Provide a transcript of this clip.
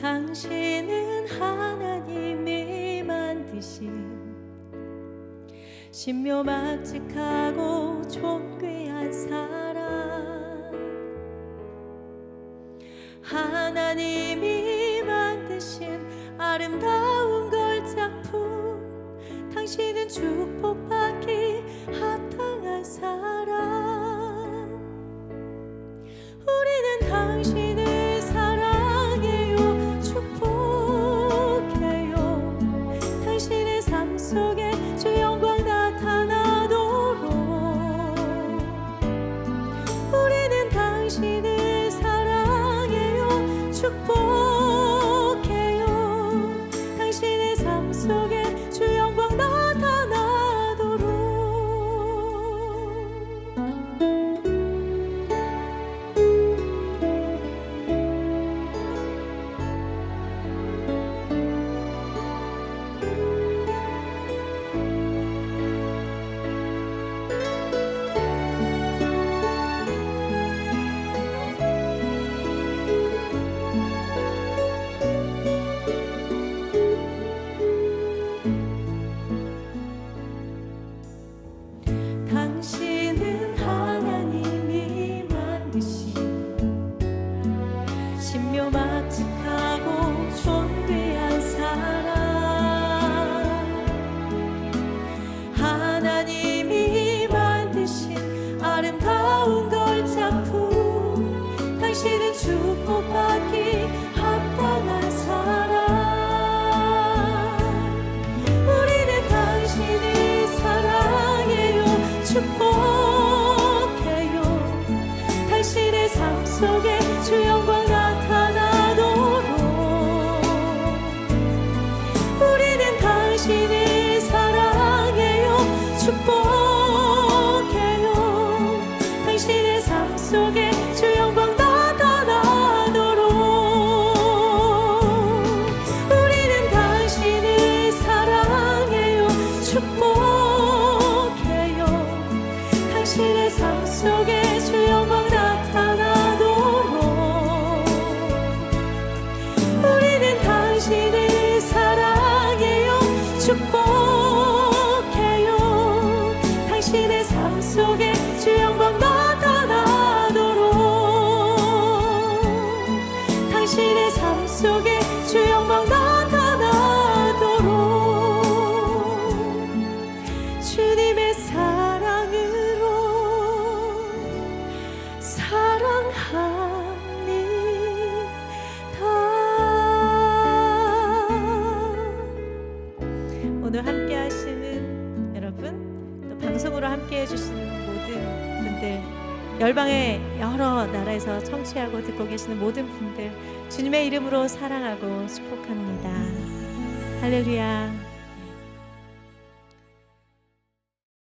당신은 하나님이 만드신 신묘막직하고 존귀한 사람 하나님이 만드신 아름다운 걸작품 당신은 축복 사랑 아름다운 걸작품 당신은 축복받기 축복해요. 당신의 삶 속에 주 영광 나타나도록. 당신의 삶 속에 주 영광 나타나도록. 주님의 사랑으로 사랑합 오늘 함께 하시는 여러분, 또 방송으로 함께 해주시는 모든 분들, 열방의 여러 나라에서 청취하고 듣고 계시는 모든 분들, 주님의 이름으로 사랑하고 축복합니다. 할렐루야.